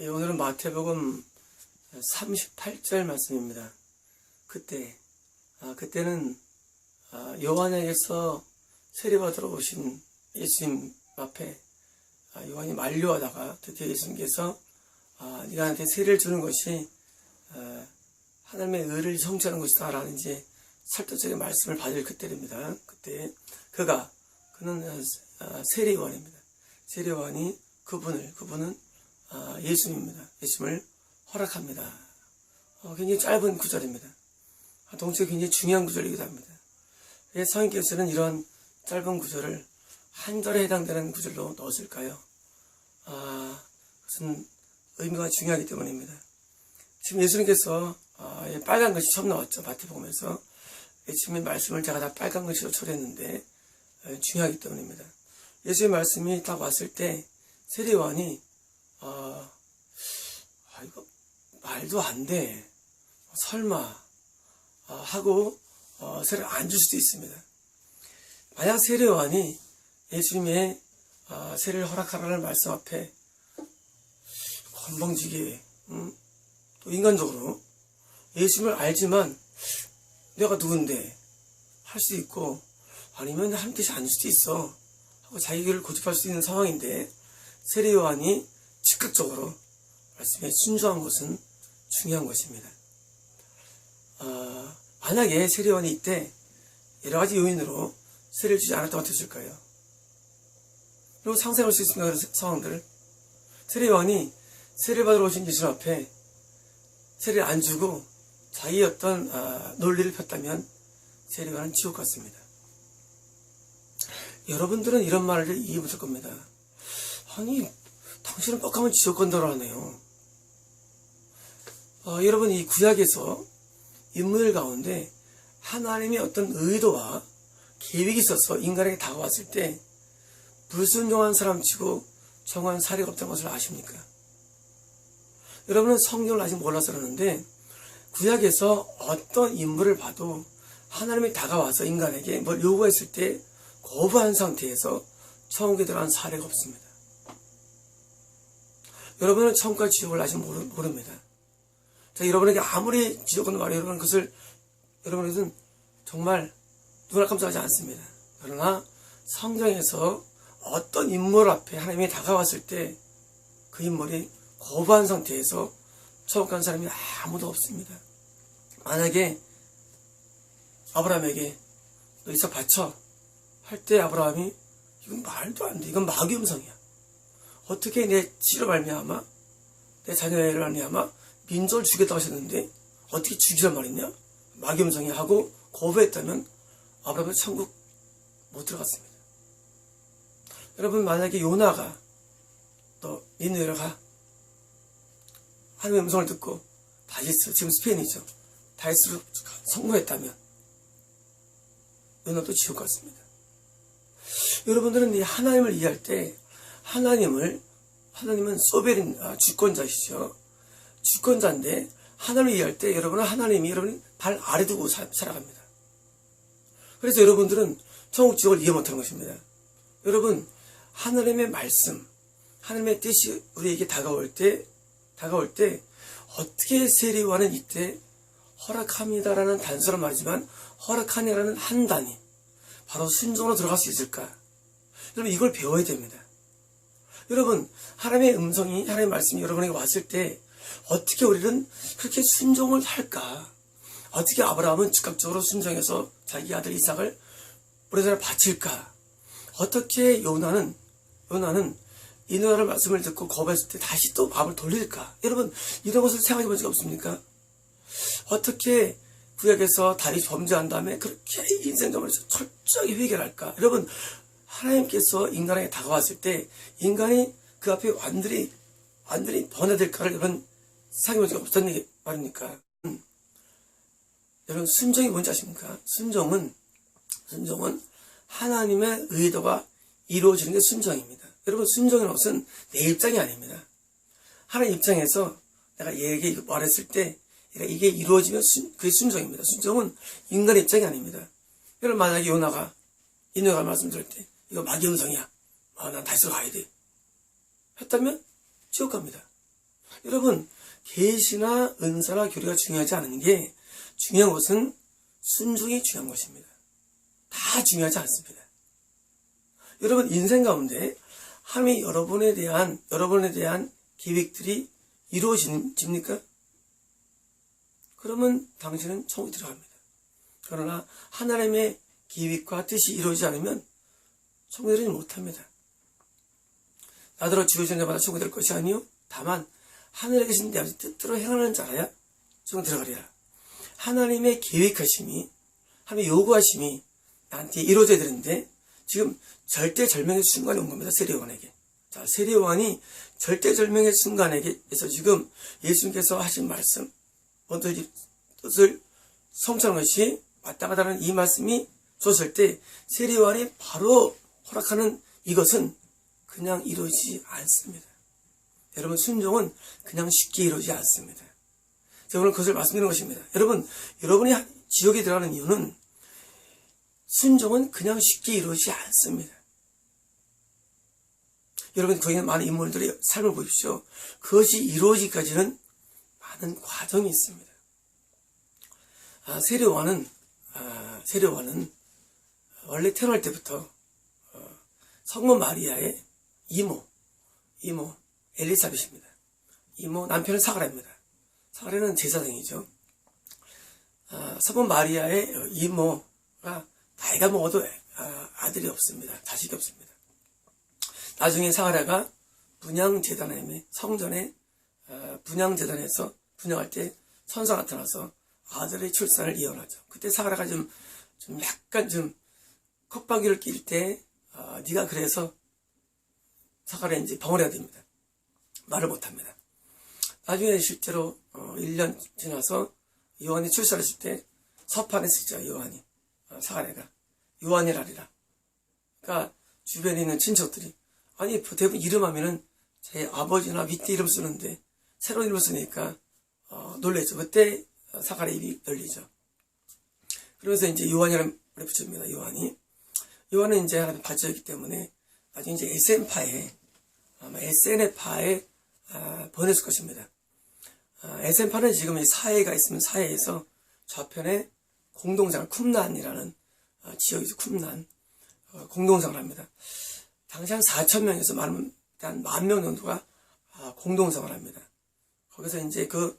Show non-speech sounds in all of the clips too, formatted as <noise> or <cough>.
예, 오늘은 마태복음 38절 말씀입니다. 그때, 아, 그때는 아, 요한에게서 세례받으러 오신 예수님 앞에 아, 요한이 만류하다가 드디어 예수님께서 아, 네가 나한테 세례를 주는 것이 아, 하나님의 의를 성취하는 것이다 라는 이제 설득적인 말씀을 받을 그때입니다. 그때 그가 그는 아, 세례요한입니다. 세례요한이 그분을 그분은 아, 예수님입니다. 예수님을 허락합니다. 어, 굉장히 짧은 구절입니다. 아, 동시에 굉장히 중요한 구절이기도 합니다. 왜 성인께서는 이런 짧은 구절을 한 절에 해당되는 구절로 넣었을까요? 아, 그것은 의미가 중요하기 때문입니다. 지금 예수님께서 아, 예, 빨간 글씨 처음 나왔죠. 마태복음에서 예수님의 말씀을 제가 다 빨간 글씨로 처리했는데 예, 중요하기 때문입니다. 예수의 말씀이 딱 왔을 때 세례요한이 아, 아, 이거 말도 안 돼. 설마 아, 하고 어, 세례를 안 줄 수도 있습니다. 만약 세례 요한이 예수님의 아, 세례를 허락하라는 말씀 앞에 건방지게 음, 또 인간적으로 예수님을 알지만 내가 누군데 할 수도 있고 아니면 하는 뜻이 아닐 수도 있어 하고 자기를 고집할 수 있는 상황인데 세례 요한이 즉각적으로 말씀에 순종한 것은 중요한 것입니다. 어, 만약에 세례요한이 이때 여러 가지 요인으로 세례를 주지 않았다고 어땠을까요? 그리고 상상할 수 있습니다. 그런 상황들을. 세례요한이 세례를 받으러 오신 예수 앞에 세례를 안 주고 자기 어떤 아, 논리를 폈다면 세례요한은 지옥 같습니다. 여러분들은 이런 말을 이해 못할 겁니다. 아니, 당신은 뻑하면 간다고 하네요. 어, 여러분, 이 구약에서 인물 가운데 하나님의 어떤 의도와 계획이 있어서 인간에게 다가왔을 때 불순종한 사람 치고 정한 사례가 없다는 것을 아십니까? 여러분은 성경을 아직 몰라서 그러는데 구약에서 어떤 인물을 봐도 하나님이 다가와서 인간에게 뭘 요구했을 때 거부한 상태에서 천국에 들어간 사례가 없습니다. 여러분은 천국과 지옥을 아직 모르, 모릅니다. 자, 여러분에게 아무리 지옥은 말해 여러분 그것을 여러분에게는 정말 눈알 깜짝하지 않습니다. 그러나 성경에서 어떤 인물 앞에 하나님이 다가왔을 때 그 인물이 거부한 상태에서 천국 간 사람이 아무도 없습니다. 만약에 아브라함에게 너 이삭 바쳐 할 때 아브라함이 이건 말도 안 돼. 이건 마귀 음성이야. 어떻게 내 씨로 말미암아 내 자녀를 말미암아 민족을 죽였다고 하셨는데 어떻게 죽이란 말이냐? 마귀 음성이 하고 거부했다면 아브라함은 천국 못 들어갔습니다. 여러분 만약에 요나가 너 니느웨로 가 하나님의 음성을 듣고 다시스 지금 스페인이죠. 다시스로 성공했다면 요나도 지옥 갔습니다. 여러분들은 이 하나님을 이해할 때 하나님을 하나님은 소베린 아, 주권자시죠. 주권자인데 하나님을 이해할 때 여러분은 하나님이 여러분 발 아래 두고 사, 살아갑니다. 그래서 여러분들은 천국 지옥을 이해 못하는 것입니다. 여러분 하나님의 말씀, 하나님의 뜻이 우리에게 다가올 때 다가올 때 어떻게 세례와는 이때 허락합니다라는 단순한 말이지만 허락하냐라는 한 단위 바로 순종으로 들어갈 수 있을까? 여러분 이걸 배워야 됩니다. 여러분 하나님의 음성이 하나님의 말씀이 여러분에게 왔을 때 어떻게 우리는 그렇게 순종을 할까? 어떻게 아브라함은 즉각적으로 순종해서 자기 아들 이삭을 우리나라 바칠까? 어떻게 요나는 요나는 이 누나를 말씀을 듣고 거부했을 때 다시 또 마음을 돌릴까? 여러분 이런 것을 생각해 본 적 없습니까? 어떻게 구약에서 다리 범죄한 다음에 그렇게 인생감을 철저하게 회개할까? 여러분 하나님께서 인간에게 다가왔을 때 인간이 그 앞에 완전히 완전히 여러분 생각해 본적 없었니 말입니까? 음. 여러분 순종이 뭔지 아십니까? 순종은 순종은 하나님의 의도가 이루어지는 게 순종입니다. 여러분 순종이라는 것은 내 입장이 아닙니다. 하나님 입장에서 내가 얘에게 말했을 때 이게 이루어지면 순, 그게 순종입니다. 순종은 인간의 입장이 아닙니다. 여러분 만약에 요나가 이노가 말씀 드릴 때 이거 마귀 음성이야. 아, 난 다시로 가야 돼. 했다면 지옥 갑니다. 여러분 계시나 은사나 교리가 중요하지 않은 게 중요한 것은 순종이 중요한 것입니다. 다 중요하지 않습니다. 여러분 인생 가운데 하나님이 여러분에 대한 여러분에 대한 계획들이 이루어집니까? 그러면 당신은 천국 들어갑니다. 그러나 하나님의 계획과 뜻이 이루어지지 않으면 들어지 못합니다. 나더러 주어진 자마다 천국 될 것이 아니요 다만 하늘에 계신 내 아버지 뜻대로 행하는 자라야 천국 들어가리라. 하나님의 계획하심이 하나님의 요구하심이 나한테 이루어져야 되는데 지금 절대절명의 순간이 온 겁니다. 세례요한에게. 자, 세례요한이 절대절명의 순간에게서 지금 예수님께서 하신 말씀, 먼저 이 뜻을 성취하는 것이 왔다 갔다 하는 이 말씀이 줬을 때 세례요한이 바로 허락하는 이것은 그냥 이루어지지 않습니다. 여러분 순종은 그냥 쉽게 이루어지지 않습니다. 제가 오늘 그것을 말씀드리는 것입니다. 여러분, 여러분이 지옥에 들어가는 이유는 순종은 그냥 쉽게 이루어지지 않습니다. 여러분, 거기 는 많은 인물들의 삶을 보십시오. 그것이 이루어지기까지는 많은 과정이 있습니다. 아, 세례와는, 아, 세례와는 원래 태어날 때부터 어, 성모 마리아의 이모, 이모 엘리사벳입니다. 이모 남편은 사가랴입니다. 사가랴는 제사장이죠. 아, 성모 마리아의 이모가 나이가 먹어도 아, 아들이 없습니다. 자식이 없습니다. 나중에 사가랴가 분양재단에 성전에 어, 분양재단에서 분양할 때 선사 나타나서 아들의 출산을 예언하죠. 그때 사가랴가 좀, 좀 약간 좀 컵방귀를 낄 때, 어, 네가 그래서 이제 벙어리가 됩니다. 말을 못합니다. 나중에 실제로 어, 1년 지나서 요한이 출산했을 때 서판에 쓰죠. 요한이 어, 사가랴가 요한이라리라. 그러니까 주변에 있는 친척들이 아니 대부분 이름 하면은 제 아버지나 밑에 이름 쓰는데 새로운 이름 쓰니까 어, 놀래죠. 그때 사가랴 입이 열리죠. 그러면서 이제 요한이라는 말을 붙입니다. 요한이 요한은 이제 하나님 발자였기 때문에 나중에 이제 SN파에 아마 SN파에 아, 보냈을 것입니다. 아, SN파는 지금 이 사회가 있으면 사회에서 좌편에 공동장 쿰난이라는 어, 지역에서 쿰난 어, 공동장을 합니다. 당시 한 4천 명에서 많은 한만 명 정도가 아, 공동생활 합니다. 거기서 이제 그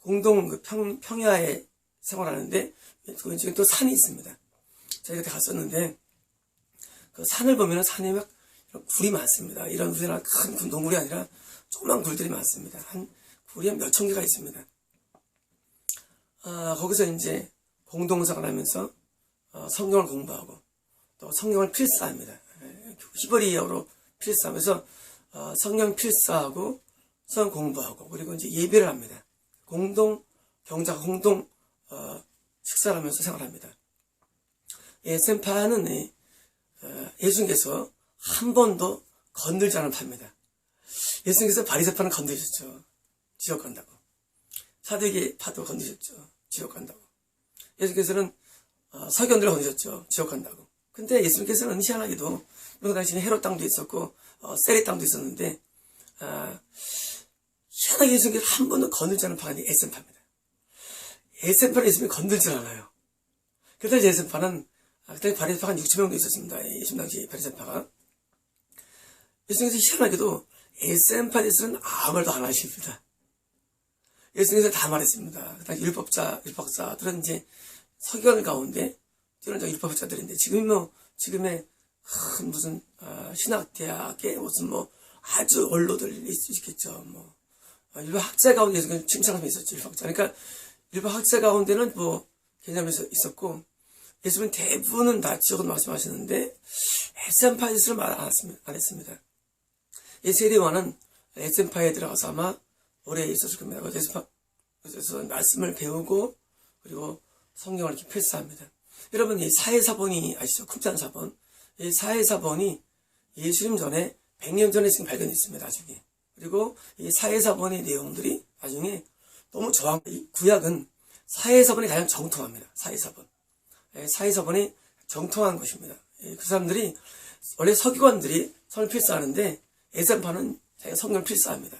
공동 그 평, 평야에 생활하는데 그 이제 또 산이 있습니다. 저희가 갔었는데 그 산을 보면 산에 막 굴이 많습니다. 이런 우리나라 큰 동굴이 아니라 조그만 굴들이 많습니다. 한 굴이 한 몇천 개가 있습니다. 아, 거기서 이제 공동생활 하면서 어, 성경을 공부하고 또 성경을 필사합니다. 히브리어로 필사하면서 어, 성경 필사하고 성경 공부하고 그리고 이제 예배를 합니다. 공동 경자 공동 어, 식사를 하면서 생활합니다. 예, 센파는 예, 어, 예수님께서 한 번도 건들지 않은 파입니다. 예수님께서 바리새파는 건드셨죠. 지옥 간다고. 사대기 파도 건드셨죠. 지옥 간다고. 예수님께서는 어, 서견들을 건드셨죠. 지옥 간다고. 근데 예수님께서는 희한하게도 그 당시에 헤롯 땅도 있었고 어, 세리 땅도 있었는데 아, 희한하게 예수님께서 한 번도 건들지 않은 파가 에센파입니다. 에센파를 예수님이 건들지 않아요. 그 당시 에센파는 아, 그때 바리새파가 한 6천 명도 있었습니다. 예수님 당시 바리새파가 예수님께서 희한하게도 에센파에 대해서는 아무 말도 안 하십니다. 예수님께서 다 말했습니다. 그 율법자, 율법자들은 이제 서기관 가운데 뛰어난 율법자들인데 지금 뭐 지금의 큰 무슨 어, 신학대학의 무슨 뭐 아주 언로들 있겠죠. 뭐 어, 일부 학자 가운데 서 칭찬함이 있었죠. 학자. 그러니까 일부 학자 가운데는 뭐 개념이 있었고 예수님은 대부분은 다 지역은 말씀하셨는데 에센파이스를 말 안 했습니다. 이 세리와는 에센파에 들어가서 아마 오래 있었을 겁니다. 그래서 말씀을 배우고 그리고 성경을 이렇게 필사합니다. 여러분 이 사회사본이 아시죠? 쿱잔사본 이 사회사본이 예수님 전에 100년 전에 지금 발견됐습니다. 나중에. 그리고 이 사회사본의 내용들이 나중에 너무 저항, 이 구약은 사회사본이 가장 정통합니다. 사회사본. 예, 사회사본이 정통한 것입니다. 예, 그 사람들이 원래 서기관들이 성을 필사하는데 에센파는 자기가 성경을 필사합니다.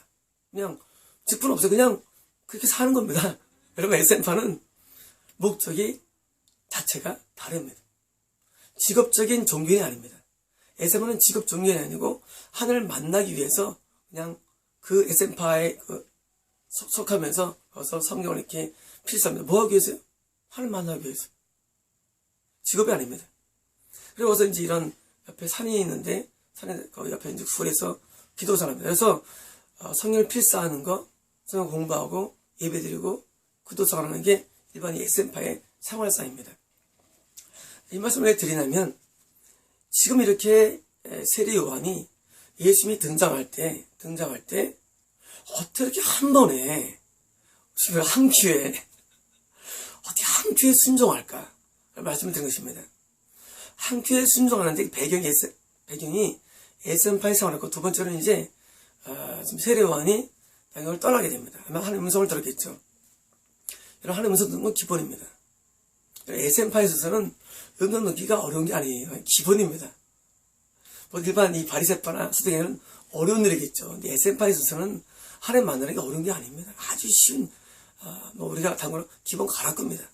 그냥 직분 없어요. 그냥 그렇게 사는 겁니다. <laughs> 여러분, SM파는 목적이 자체가 다릅니다. 직업적인 종교인이 아닙니다. SM파는 직업 종교인이 아니고 하늘을 만나기 위해서 그냥 그 SM파에 그 속- 속하면서 거기서 성경을 이렇게 필사합니다. 뭐 하기 위해서요? 하늘 만나기 위해서. 직업이 아닙니다. 그리고서 이제 이런 옆에 산이 있는데 산에 그 옆에 이제 굴에서 기도사랍니다. 그래서 어, 성경을 필사하는 거, 성경 공부하고 예배드리고 기도사 하는 게 일반 SM파의 생활상입니다. 이 말씀을 왜 드리냐면 지금 이렇게 에, 세례 요한이 예수님이 등장할 때 등장할 때 어떻게 한 번에 지금 한 기회에 어떻게 한 기회에 순종할까 말씀을 드린 것입니다. 한 기회에 순종하는데 배경이 에스- 배경이 에센파의 생활했고 두 번째는 이제 어, 지금 세례요한이 양육을 떠나게 됩니다. 아마 하나님 음성을 들었겠죠. 이런 하나님 음성 듣는 건 기본입니다. 에센파에 있어서는 음성 듣기가 어려운 게 아니에요. 기본입니다. 뭐 일반 이 바리새파나 수동에는 어려운 일이겠죠. 근데 에센파에 있어서는 하나님 만나는 게 어려운 게 아닙니다. 아주 쉬운 어, 뭐 우리가 당연히 기본 가라 겁니다.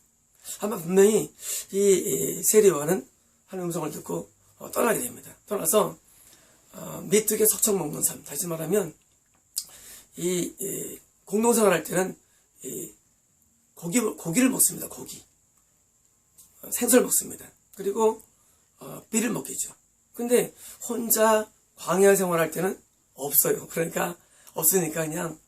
아마 분명히 이, 이 세례요한은 하나님 음성을 듣고 어, 떠나게 됩니다. 떠나서 어, 메뚜기 석청 먹는 삶. 다시 말하면 이, 이 공동생활 할 때는 이 고기 고기를 먹습니다. 고기 어, 생선을 먹습니다. 그리고 어, 비를 먹겠죠. 근데 혼자 광야 생활할 때는 없어요. <laughs> 그러니까 없으니까 그냥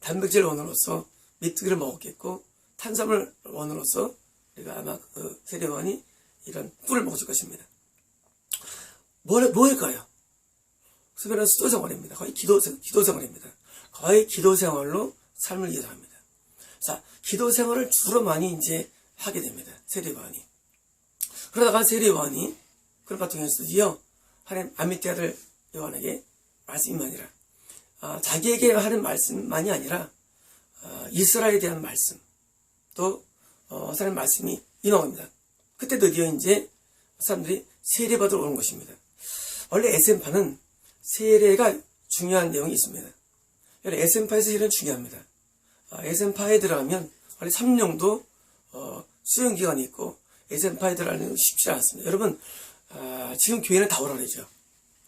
단백질 원으로서 메뚜기를 먹었겠고 탄수화물 원으로서 우리가 아마 그 세례원이 이런 꿀을 먹을 것입니다. 뭘, 뭘까요? 수변은 수도 생활입니다. 거의 기도, 기도 생활입니다. 거의 기도 생활로 삶을 이어갑니다. 자, 기도 생활을 주로 많이 이제 하게 됩니다. 세례관이. 그러다가 세례관이 그런 같은 경우에 드디어 하나님 아미떼 아들 요한에게 말씀이 아니라 아, 자기에게 하는 말씀만이 아니라 아, 이스라엘에 대한 말씀 또 어, 하나님 말씀이 임하옵니다. 그때 드디어 이제 사람들이 세례받으러 오는 것입니다. 원래 에센파는 세례가 중요한 내용이 있습니다. 에센파에서 세례는 중요합니다. 아, 에센파에 들어가면 원래 3년도 어, 수용기간이 있고 에센파에 들어가는 건 쉽지 않습니다. 여러분 아, 지금 교회는 다 오라 그러죠.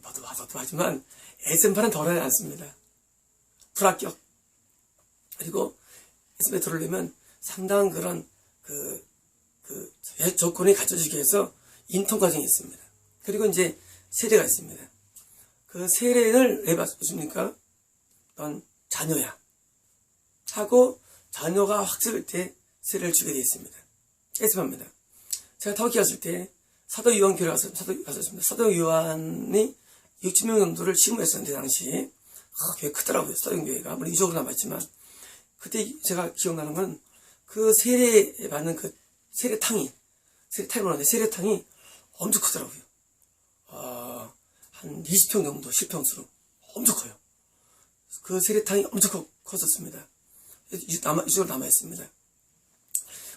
너도 와 너도 하지만 에센파는 더 오라지 않습니다. 불합격 그리고 에센파에 들어오려면 상당한 그런 그, 그 조건이 갖춰지기 위해서 인턴 과정이 있습니다. 그리고 이제 세례가 있습니다. 그 세례를 왜 받습니까? 넌 자녀야. 하고 자녀가 확실할 때 세례를 주게 되어 있습니다. 예습합니다. 제가 터키 갔을 때 사도 요한 교회 가서 사도 갔었습니다. 사도 요한이 60명 정도를 심부했었는데 당시 아, 교회 크더라고요. 사도 교회가 물론 이쪽으로 남았지만 그때 제가 기억나는 건 그 세례 받는 그 세례탕이 세례탕이 뭐는데 세례탕이 엄청 크더라고요. 아, 한 20평 정도 10평수로 엄청 커요. 그 세례탕이 엄청 커, 컸었습니다. 이- 남아, 이쪽으로 남아있습니다.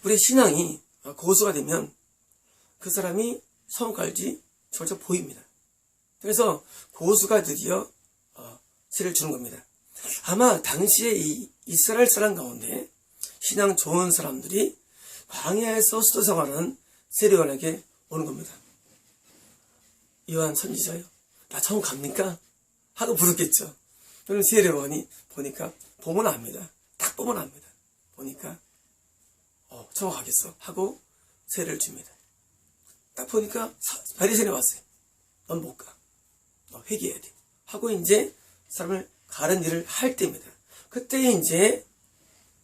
우리 신앙이 고수가 되면 그 사람이 성을 깔지 저저 보입니다. 그래서 고수가 드디어 어, 세를 주는 겁니다. 아마 당시에 이 이스라엘 사람 가운데 신앙 좋은 사람들이 광야에서 수도 생활하는 세례원에게 오는 겁니다. 요한 선지자요. 나 처음 갑니까? 하고 부르겠죠. 그럼 세례원이 보니까 보면 압니다. 딱 보면 압니다. 보니까 어, 처음 가겠어 하고 세례를 줍니다. 딱 보니까 바리새인이 왔어요. 넌 못 가. 너 회개해야 돼. 하고 이제 사람을 가른 일을 할 때입니다. 그때 이제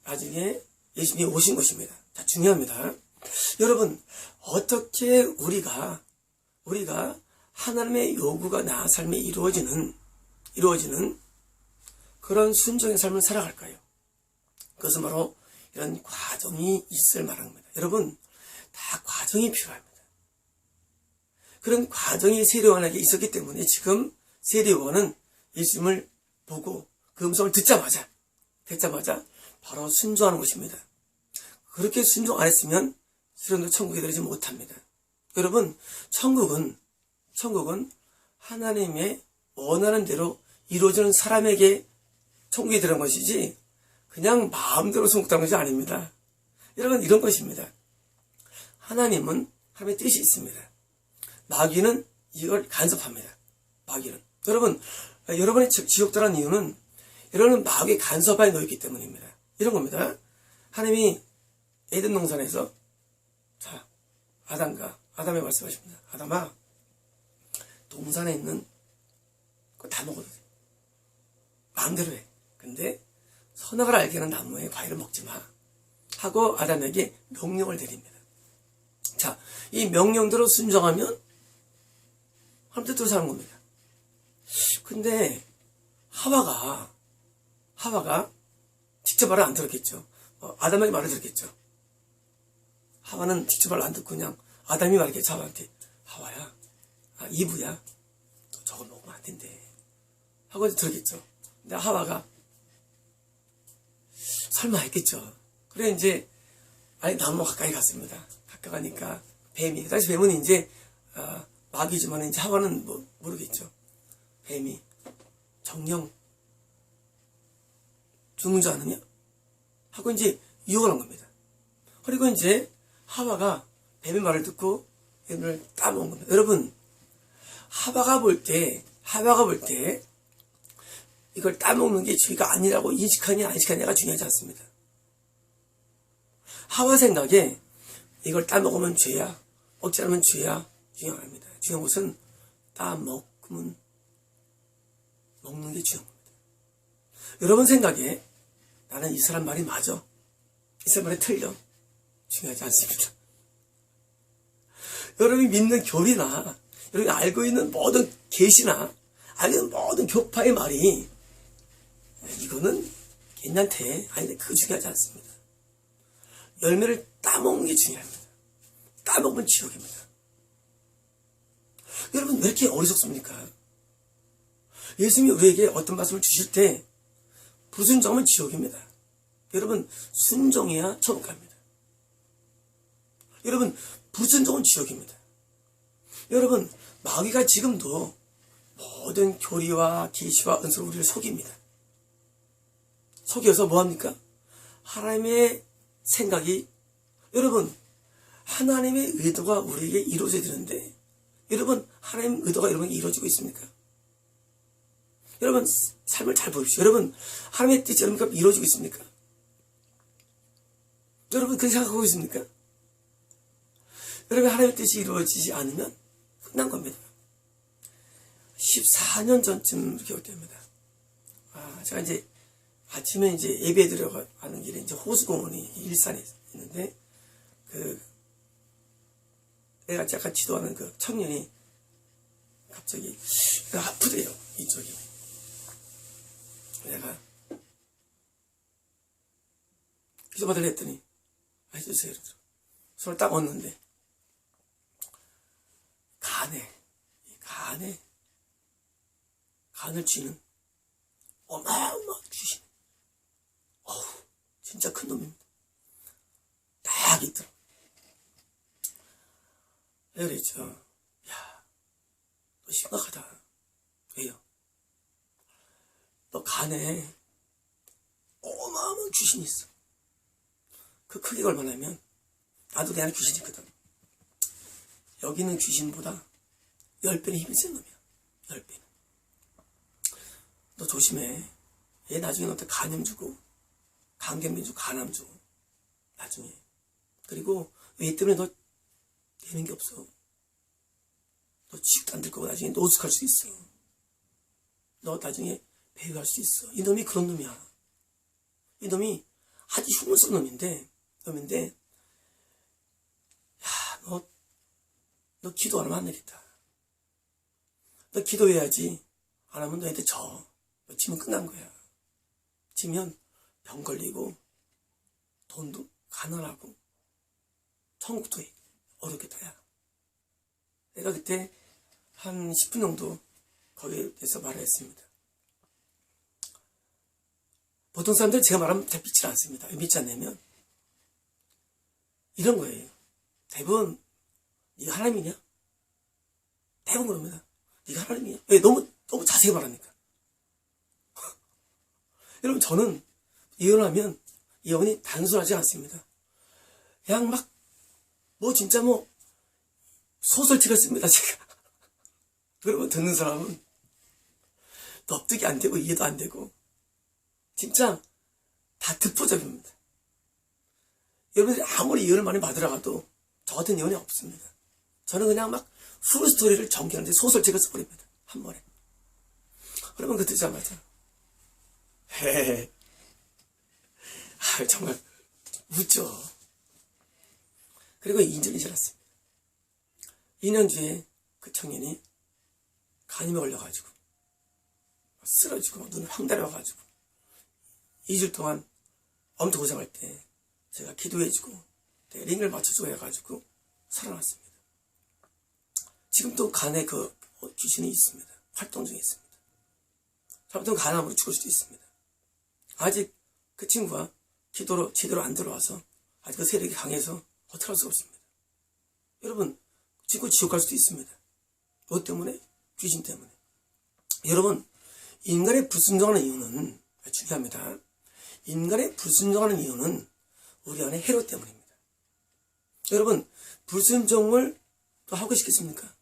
나중에 예수님이 오신 것입니다. 자, 중요합니다. 여러분, 어떻게 우리가, 우리가 하나님의 요구가 나 삶에 이루어지는, 이루어지는 그런 순종의 삶을 살아갈까요? 그것은 바로 이런 과정이 있을 만합니다. 여러분, 다 과정이 필요합니다. 그런 과정이 세례원 에게 있었기 때문에 지금 세례원은 예수님을 보고 그 음성을 듣자마자, 듣자마자 바로 순종하는 것입니다. 그렇게 순종 안 했으면 수련도 천국에 들어지 못합니다. 여러분, 천국은, 천국은 하나님의 원하는 대로 이루어지는 사람에게 천국에 들어간 것이지, 그냥 마음대로 손굽다는 것이 아닙니다. 여러분 이런 것입니다. 하나님은 하나님의 뜻이 있습니다. 마귀는 이걸 간섭합니다. 마귀는. 여러분, 여러분이 지- 지옥 들어간 이유는 여러분은 마귀의 간섭하에 놓였기 때문입니다. 이런 겁니다. 하나님이 에덴 농산에서 자, 아담과 아담의 말씀하십니다. 아담아, 동산에 있는 거 다 먹어도 돼. 마음대로 해. 근데 선악을 알게 하는 나무의 과일을 먹지 마. 하고 아담에게 명령을 내립니다. 자, 이 명령대로 순종하면 하나님 뜻대로 사는 겁니다. 근데 하와가 하와가 직접 말을 안 들었겠죠. 어, 아담에게 말을 들었겠죠. 하와는 직접 말을 안 듣고 그냥 아담이 말했겠죠. 하와한테 하와야, 아, 이브야, 너 저거 먹으면 안 된대. 하고 들었겠죠. 근데 하와가 설마 했겠죠. 그래 이제 아니 나무 가까이 갔습니다. 가까이 가니까 뱀이 다시 뱀은 이제 아, 마귀지만 이제 하와는 뭐 모르겠죠. 뱀이 정령 죽는 줄 아느냐? 하고 이제 유혹을 한 겁니다. 그리고 이제 하와가 뱀의 말을 듣고 뱀을 따먹은 겁니다. 여러분 하와가 볼 때 하와가 볼 때 이걸 따먹는 게 죄가 아니라고 인식하냐 안 인식하냐가 중요하지 않습니다. 하와 생각에 이걸 따먹으면 죄야 억지하면 죄야 중요합니다. 중요한 것은 따먹으면 먹는 게 중요한 겁니다. 여러분 생각에 나는 이 사람 말이 맞아. 이 사람 말이 틀려. 중요하지 않습니다. 여러분이 믿는 교리나 여러분이 알고 있는 모든 계시나 알고 있는 모든 교파의 말이 이거는 괜찮대. 아니 그거 중요하지 않습니다. 열매를 따먹는 게 중요합니다. 따먹으면 지옥입니다. 여러분 왜 이렇게 어리석습니까? 예수님이 우리에게 어떤 말씀을 주실 때 불순종하면 지옥입니다. 여러분 순종해야 천국 갑니다. 여러분 불순종은 지옥입니다. 여러분 마귀가 지금도 모든 교리와 계시와 은사로 우리를 속입니다. 속여서 뭐합니까? 하나님의 생각이 여러분 하나님의 의도가 우리에게 이루어져야 되는데 여러분 하나님 의도가 여러분에게 이루어지고 있습니까? 여러분 삶을 잘 보십시오. 여러분 하나님의 뜻이 여러분과 이루어지고 있습니까? 여러분 그렇게 생각하고 있습니까? 여러분 하나님의 뜻이 이루어지지 않으면 끝난 겁니다. 14년 전쯤 이렇게 됩니다. 아, 제가 이제 아침에 이제 예배 드려 가는 길에 이제 호수공원이 일산에 있는데 그 내가 잠깐 지도하는 그 청년이 갑자기 아프대요 이쪽이 내가 기도 받으려 했더니 아, 해주세요 이러더라고 손을 딱 얹는데 간에 이 간에 간을 쥐는 어마어마한 귀신. 어우 진짜 큰 놈입니다. 딱 있더라. 내가 그랬죠 야너 심각하다. 왜요? 너 간에 어마어마한 귀신이 있어 그 크기가 얼마냐면 나도 내 안에 귀신이 있거든. 여기 있는 귀신보다 10배는 힘이 센 놈이야. 10배는. 너 조심해. 얘 나중에 너한테 간염 주고 감염병 주고 간암 주고 나중에. 그리고 얘 때문에 너 되는 게 없어. 너 취직도 안 될 거고 나중에 노숙할 수 있어. 너 나중에 배회할 수 있어. 이 놈이 그런 놈이야. 이 놈이 아주 흉을 쏜 놈인데 놈인데 야 너 너 기도 안 하면 안 되겠다. 너 기도해야지. 안 하면 너한테 져 너 지면 끝난 거야. 지면 병 걸리고 돈도 가난하고 천국도 어렵겠다 야. 내가 그때 한 10분 정도 거기에 대해서 말을 했습니다. 보통 사람들은 제가 말하면 잘 믿지 않습니다. 왜 믿지 않냐면 이런 거예요 대부분 네가 하나님이냐? 대부분 그럽니다 네가 하나님이야 왜 너무 너무 자세히 말하니까 <laughs> 여러분 저는 이혼하면 이혼이 단순하지 않습니다. 그냥 막, 뭐 진짜 뭐, 소설 찍었습니다, 제가. <laughs> 그러면 듣는 사람은 납득이 안 되고 이해도 안 되고, 진짜 다 듣보잡입니다. 여러분들이 아무리 이혼을 많이 받으러가도 저 같은 이혼이 없습니다. 저는 그냥 막 풀스토리를 전개하는데 소설 찍어서 버립니다. 한 번에. 그러면 그 듣자마자 헤헤 아 정말 웃죠. 그리고 2년이 지났습니다. 2년 뒤에 그 청년이 간염에 걸려가지고 쓰러지고 막 눈이 황 달아가지고 2주 동안 엄청 고생할 때 제가 기도해주고 네, 링을 맞춰주고 해가지고 살아났습니다. 지금도 간에 그 어, 귀신이 있습니다. 활동 중에 있습니다. 잘못하면 간암으로 죽을 수도 있습니다. 아직 그 친구가 기도로 제대로 안 들어와서 아직 그 세력이 강해서 어떻게 할 수가 없습니다. 여러분 지금 지옥 갈 수도 있습니다. 뭐 때문에? 귀신 때문에. 여러분 인간의 불순종하는 이유는 중요합니다. 인간의 불순종하는 이유는 우리 안에 해로 때문입니다. 여러분 불순종을 또 하고 싶겠습니까?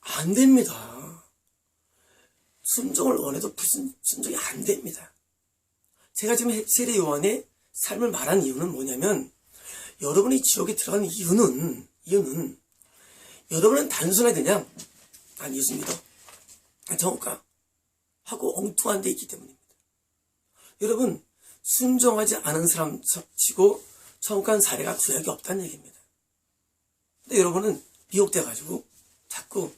안 됩니다. 순종을 원해도 불순종이 안 됩니다. 제가 지금 세례 요한의 삶을 말한 이유는 뭐냐면 여러분이 지옥에 들어가는 이유는 이유는 여러분은 단순하게 그냥 난 예수 믿어 정옥가 하고 엉뚱한 데 있기 때문입니다. 여러분 순종하지 않은 사람 치고 정옥간 사례가 구약이 없다는 얘기입니다. 근데 여러분은 미혹돼 가지고 자꾸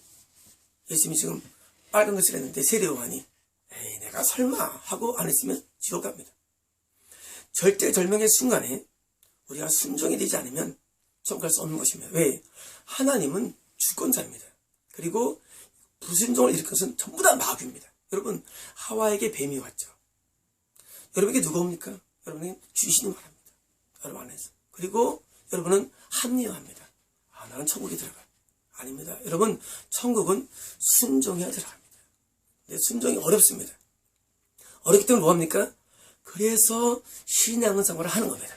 예수님이 지금 빨간 것을 했는데 세례요한이 에이 내가 설마 하고 안 했으면 지옥 갑니다. 절대절명의 순간에 우리가 순종이 되지 않으면 지옥 갈수 없는 것입니다. 왜? 하나님은 주권자입니다. 그리고 불순종을 일으킨 것은 전부 다 마귀입니다. 여러분 하와에게 뱀이 왔죠. 여러분에게 누가 옵니까? 여러분에게 귀신이 말합니다. 여러분 안에서. 그리고 여러분은 합리화합니다. 아 나는 천국에 들어가. 아닙니다. 여러분, 천국은 순종해야 들어갑니다. 근데 순종이 어렵습니다. 어렵기 때문에 뭐합니까? 그래서 신앙생활을 하는 겁니다.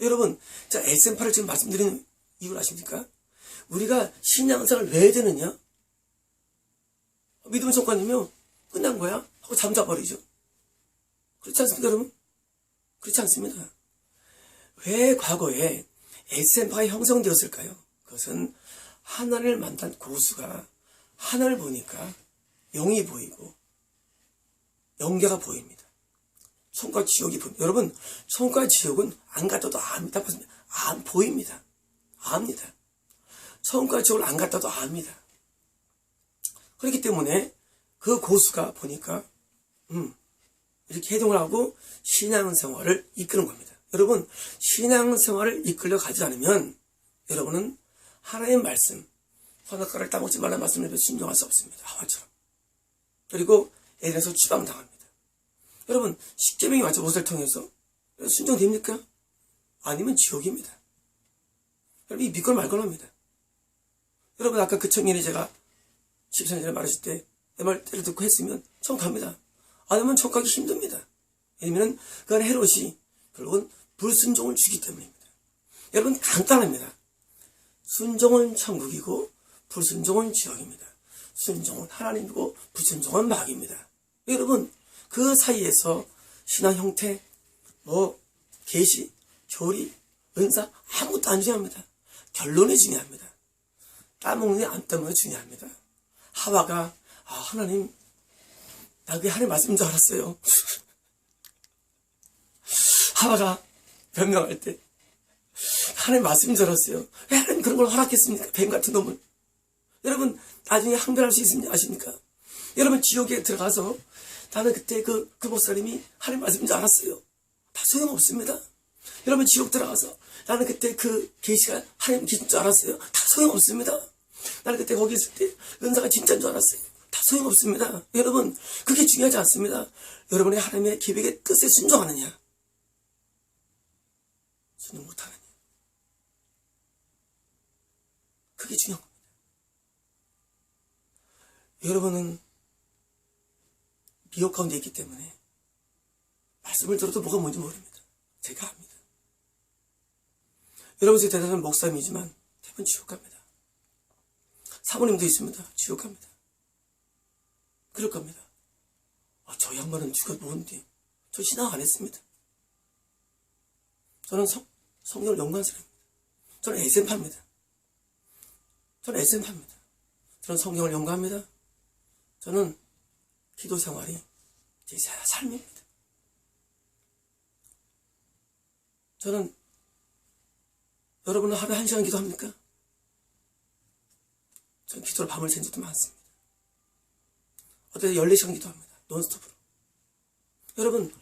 여러분, 자, SM8을 지금 말씀드리는 이유를 아십니까? 우리가 신앙생활을 왜 되느냐? 믿음의 성과님이요. 끝난 거야? 하고 잠자버리죠. 그렇지 않습니까, 여러분? 그렇지 않습니다. 왜 과거에 SM8가 형성되었을까요? 그것은 하나를 만난 고수가 하나를 보니까 영이 보이고 영계가 보입니다. 천과 지옥이 보입니다. 여러분, 천과 지옥은 안 갔다도 압니다. 안 보입니다. 압니다. 천과 지옥을 안 갔다도 압니다. 그렇기 때문에 그 고수가 보니까 음, 이렇게 해동을 하고 신앙생활을 이끄는 겁니다. 여러분, 신앙생활을 이끌려 가지 않으면 여러분은 하나의 말씀, 선악과를 따먹지 말라는 말씀을 순종할 수 없습니다. 하와처럼. 그리고 에덴에서 추방당합니다. 여러분, 십계명이 맞죠? 못을 통해서. 순종됩니까? 아니면 지옥입니다. 여러분, 이 믿걸 말걸 합니다. 여러분, 아까 그 청년이 제가 14년 전에 말했을 때, 내 말 때를 듣고 했으면 청 갑니다. 아니면 청 가기 힘듭니다. 왜냐면, 그 안에 헤롯이 결국은 불순종을 주기 때문입니다. 여러분, 간단합니다. 순종은 천국이고 불순종은 지옥입니다. 순종은 하나님이고 불순종은 마귀입니다. 여러분 그 사이에서 신앙 형태, 뭐 계시, 교리, 은사 아무것도 안 중요합니다. 결론이 중요합니다. 따먹느냐 안 따먹느냐 중요합니다. 하와가 아 하나님 나 그게 하나님 말씀인 줄 알았어요. 하와가 변명할 때 하나님 말씀 들었어요. 왜 하나님 그런 걸 허락했습니까? 뱀 같은 놈을. 여러분, 나중에 항변할 수 있습니다. 아십니까? 여러분, 지옥에 들어가서 나는 그때 그, 그 목사님이 하나님 말씀인 줄 알았어요. 다 소용없습니다. 여러분, 지옥 들어가서 나는 그때 그 계시가 하나님 계신 줄 알았어요. 다 소용없습니다. 나는 그때 거기 있을 때 은사가 진짜인 줄 알았어요. 다 소용없습니다. 여러분, 그게 중요하지 않습니다. 여러분의 하나님의 계획의 뜻에 순종하느냐, 순종 못하느냐. 그게 중요한 겁니다. 여러분은 미혹 가운데 있기 때문에 말씀을 들어도 뭐가 뭔지 모릅니다. 제가 압니다. 여러분 제 대단한 목사님이지만 대부분 지옥 갑니다. 사모님도 있습니다. 지옥 갑니다. 그럴 겁니다. 아, 저 양반은 죽어 뭔데? 저 신앙 안 했습니다. 저는 성, 성경을 사람입니다. 저는 SM파입니다. 저는 SM파입니다. 저는 성경을 연구합니다. 저는 기도 생활이 제 삶입니다. 저는 여러분은 하루에 한 시간 기도합니까? 저는 기도로 밤을 샌 적도 많습니다. 어때 14시간 기도합니다. 논스톱으로. 여러분,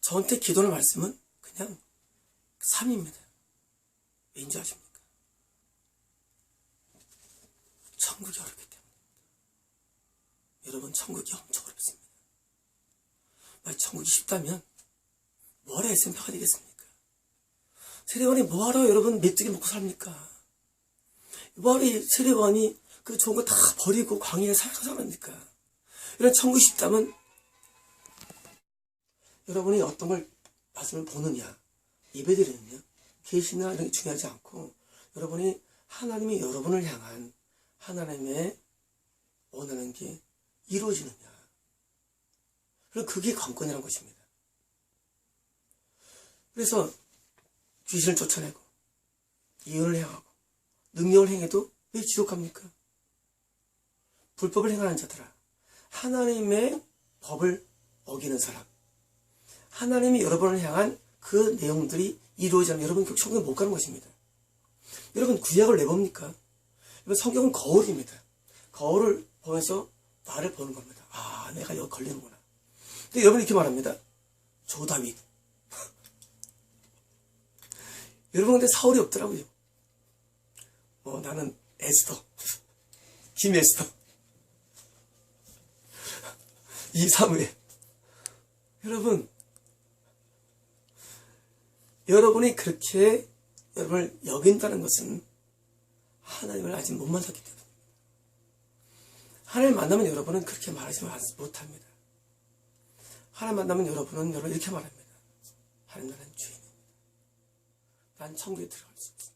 저한테 기도하는 말씀은 그냥 삶입니다. 왠지 아십니까? 천국이 어렵기 때문에. 여러분, 천국이 엄청 어렵습니다. 만약 천국이 쉽다면, 뭐하러 SMP가 되겠습니까? 세례관이 뭐하러 여러분 메뚜기 먹고 삽니까? 뭐하러 이 세례관이 그 좋은 거 다 버리고 광야에 살아서 합니까? 이런 천국이 쉽다면, 여러분이 어떤 걸 말씀을 보느냐, 예배 드리느냐, 계시나 이런 게 중요하지 않고 여러분이 하나님이 여러분을 향한 하나님의 원하는 게 이루어지느냐. 그리고 그게 관건이라는 것입니다. 그래서 귀신을 쫓아내고 예언을 행하고 능력을 행해도 왜 지옥 갑니까? 불법을 행하는 자들아 하나님의 법을 어기는 사람 하나님이 여러분을 향한 그 내용들이 이루어지면 여러분 그 천국에 못 가는 것입니다. 여러분 구약을 왜 봅니까? 여러분 성경은 거울입니다. 거울을 보면서 나를 보는 겁니다. 아 내가 여기 걸리는구나. 근데 여러분 이렇게 말합니다. 조다윗. <laughs> 여러분 근데 사울이 없더라고요. 뭐 나는 에스더. <laughs> 김에스더. 이 사무엘. 여러분 여러분이 그렇게 여러분을 여긴다는 것은 하나님을 아직 못 만났기 때문입니다. 하나님 만나면 여러분은 그렇게 말하지 못합니다. 하나님 만나면 여러분은 여러분 이렇게 말합니다. 하나님 나는 죄인입니다. 난 천국에 들어갈 수 없습니다.